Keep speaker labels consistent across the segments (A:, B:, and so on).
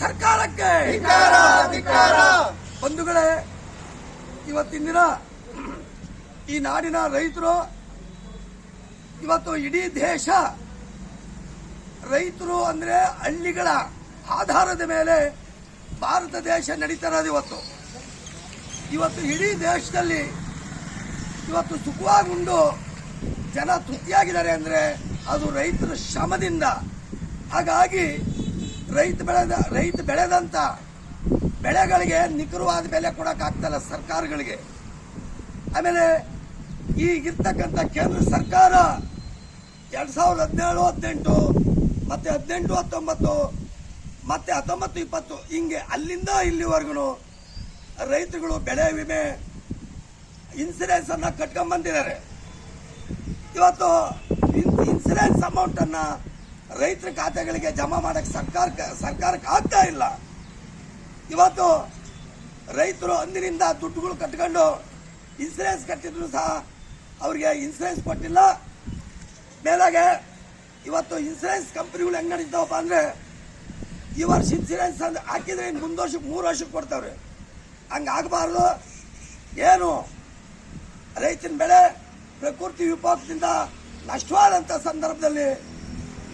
A: ಸರ್ಕಾರಕ್ಕೆ. ಬಂಧುಗಳೇ ಇವತ್ತಿನ ದಿನ ಈ ನಾಡಿನ ರೈತರು ಇವತ್ತು ಇಡೀ ದೇಶ ರೈತರು ಅಂದ್ರೆ ಹಳ್ಳಿಗಳ ಆಧಾರದ ಮೇಲೆ ಭಾರತ ದೇಶ ನಡೀತಾ ಇರೋದು ಇವತ್ತು. ಇವತ್ತು ಇಡೀ ದೇಶದಲ್ಲಿ ಇವತ್ತು ಸುಖವಾಗಿ ಉಂಡು ಜನ ತೃಪ್ತಿಯಾಗಿದ್ದಾರೆ ಅಂದ್ರೆ ಅದು ರೈತರ ಶ್ರಮದಿಂದ. ಹಾಗಾಗಿ ರೈತ ಬೆಳೆದ, ರೈತ ಬೆಳೆದಂತ ಬೆಳೆಗಳಿಗೆ ನಿಖರವಾದ ಬೆಲೆ ಕೊಡಕ್ಕಾಗ್ತಲ್ಲ ಸರ್ಕಾರಗಳಿಗೆ. ಆಮೇಲೆ ಈಗಿರ್ತಕ್ಕಂಥ ಕೇಂದ್ರ ಸರ್ಕಾರ ಎರಡ್ ಸಾವಿರದ ಹದಿನೇಳು, ಹದಿನೆಂಟು, ಮತ್ತೆ ಹದಿನೆಂಟು, ಹತ್ತೊಂಬತ್ತು, ಮತ್ತೆ ಹತ್ತೊಂಬತ್ತು, ಇಪ್ಪತ್ತು, ಹಿಂಗೆ ಅಲ್ಲಿಂದ ಇಲ್ಲಿವರೆಗೂ ರೈತರುಗಳು ಬೆಳೆ ವಿಮೆ ಇನ್ಸೂರೆನ್ಸ್ ಅನ್ನ ಕಟ್ಕೊಂಡ್ ಬಂದಿದ್ದಾರೆ. ಇವತ್ತು ಇನ್- ಇನ್ಸೂರೆನ್ಸ್ ಅಮೌಂಟ್ ಅನ್ನ ರೈತರ ಖಾತೆಗಳಿಗೆ ಜಮಾ ಮಾಡಕ್ಕೆ ಸರ್ಕಾರ ಸರ್ಕಾರಕ್ಕೆ ಆಗ್ತಾ ಇಲ್ಲ. ಇವತ್ತು ರೈತರು ಅಂದಿನಿಂದ ದುಡ್ಡುಗಳು ಕಟ್ಕೊಂಡು ಇನ್ಸೂರೆನ್ಸ್ ಕಟ್ಟಿದ್ರು ಸಹ ಅವ್ರಿಗೆ ಇನ್ಸೂರೆನ್ಸ್ ಕೊಟ್ಟಿಲ್ಲ. ಮೇಲಾಗೆ ಇವತ್ತು ಇನ್ಸೂರೆನ್ಸ್ ಕಂಪನಿಗಳು ಹೆಂಗ್ ನಡೀತಾವಪ್ಪ ಅಂದರೆ ಈ ವರ್ಷ ಇನ್ಸೂರೆನ್ಸ್ ಅಂದ್ರೆ ಹಾಕಿದ್ರೆ ಇನ್ನು ಮುಂದೆ ವರ್ಷಕ್ಕೆ ಮೂರು ವರ್ಷಕ್ಕೆ ಕೊಡ್ತಾವ್ರೆ. ಹಂಗಾಗಬಾರ್ದು ಏನು ರೈತನ ಬೆಳೆ ಪ್ರಕೃತಿ ವಿಪಾಕದಿಂದ ನಷ್ಟವಾದಂಥ ಸಂದರ್ಭದಲ್ಲಿ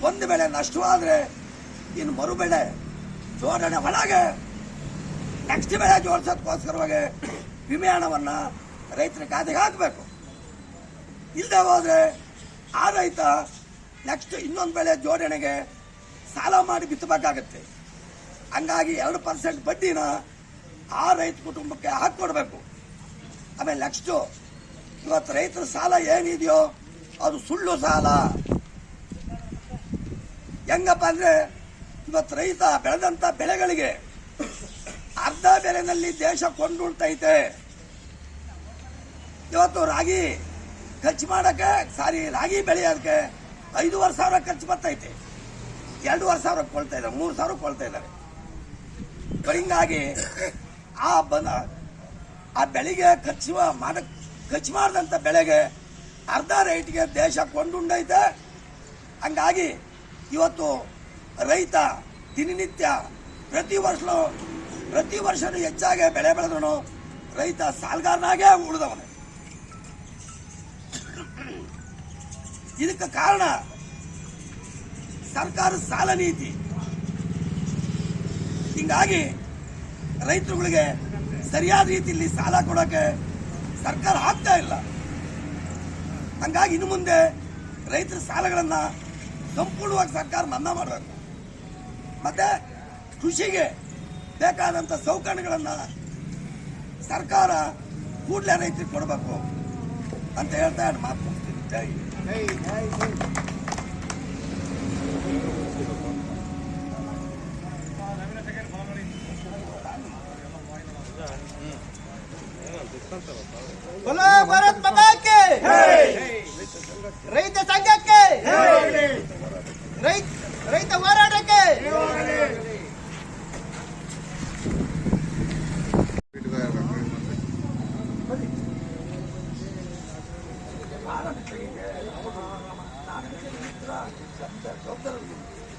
A: ಒಂದು ಬೆಳೆ ನಷ್ಟವಾದರೆ ಇನ್ನು ಮರು ಬೆಳೆ ಜೋಡಣೆ ಒಳಗೆ ನೆಕ್ಸ್ಟ್ ಬೆಳೆ ಜೋಡಿಸೋದಕ್ಕೋಸ್ಕರವಾಗಿ ವಿಮೆ ಹಣವನ್ನು ರೈತರ ಖಾತೆಗೆ ಹಾಕಬೇಕು. ಇಲ್ಲದೆ ಹೋದರೆ ಆ ರೈತ ನೆಕ್ಸ್ಟ್ ಇನ್ನೊಂದು ಬೆಳೆ ಜೋಡಣೆಗೆ ಸಾಲ ಮಾಡಿ ಬಿತ್ತಬೇಕಾಗತ್ತೆ. ಹಂಗಾಗಿ ಎರಡು ಪರ್ಸೆಂಟ್ ಬಡ್ಡಿನ ಆ ರೈತ ಕುಟುಂಬಕ್ಕೆ ಹಾಕಿಕೊಡ್ಬೇಕು. ಆಮೇಲೆ ನೆಕ್ಸ್ಟು ಇವತ್ತು ರೈತರ ಸಾಲ ಏನಿದೆಯೋ ಅದು ಸುಳ್ಳು ಸಾಲ. ಹೆಂಗಪ್ಪ ಅಂದ್ರೆ ಇವತ್ತು ರೈತ ಬೆಳೆದಂತ ಬೆಳೆಗಳಿಗೆ ಅರ್ಧ ಬೆಲೆನಲ್ಲಿ ದೇಶ ಕೊಂಡುಳ್ತೈತೆ ಇವತ್ತು ರಾಗಿ ಖರ್ಚು ಮಾಡಕ್ಕೆ, ಸಾರಿ, ರಾಗಿ ಬೆಳೆಯೋದಕ್ಕೆ ಐದೂವರೆ ಸಾವಿರ ಖರ್ಚು ಬರ್ತೈತೆ. ಎರಡೂವರೆ ಸಾವಿರ ಕೊಳ್ತಾ ಇದ್ದಾರೆ, ಮೂರು ಸಾವಿರ ಕೊಳ್ತಾ ಇದ್ದಾರೆ. ಹಿಂಗಾಗಿ ಆ ಬನ, ಆ ಬೆಳೆಗೆ ಖರ್ಚು ಮಾಡ ಖರ್ಚು ಮಾಡಿದಂಥ ಬೆಳೆಗೆ ಅರ್ಧ ರೇಟ್ಗೆ ದೇಶ ಕೊಂಡುಂಡೈತೆ. ಹಂಗಾಗಿ ಇವತ್ತು ರೈತ, ದಿನನಿತ್ಯ ಪ್ರತಿ ವರ್ಷ ಪ್ರತಿ ವರ್ಷನೂ ಹೆಚ್ಚಾಗಿ ಬೆಳೆ ಬೆಳೆದವನು ರೈತ ಸಾಲ್ಗಾರನಾಗೇ ಉಳಿದವನು. ಇದಕ್ಕೆ ಕಾರಣ ಸರ್ಕಾರ ಸಾಲ ನೀತಿ. ಹಿಂಗಾಗಿ ರೈತರುಗಳಿಗೆ ಸರಿಯಾದ ರೀತಿಯಲ್ಲಿ ಸಾಲ ಕೊಡೋಕೆ ಸರ್ಕಾರ ಆಗ್ತಾ ಇಲ್ಲ. ಹಂಗಾಗಿ ಇನ್ನು ಮುಂದೆ ರೈತರ ಸಾಲಗಳನ್ನ ಸಂಪೂರ್ಣವಾಗಿ ಸರ್ಕಾರ ಮನ್ನಾ ಮಾಡಬೇಕು ಮತ್ತೆ ಕೃಷಿಗೆ ಬೇಕಾದಂತ ಸೌಕರ್ಯಗಳನ್ನ ಸರ್ಕಾರ ಕೂಡಲೇ ರೈತರಿಗೆ ಕೊಡಬೇಕು ಅಂತ ಹೇಳ್ತಾ ಎರಡು ಮಾತು ಮುಗಿಸ್ತೀನಿ ಜೈ ಹಿಂದ್.
B: बोलो भारत माता के ರೈತ ಸಂಘಕ್ಕೆ ರೈತ ರೈತ ಹೋರಾಟಕ್ಕೆ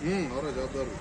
C: ಹ್ಮ್ ಅವರ ಜವಾಬ್ದಾರಿ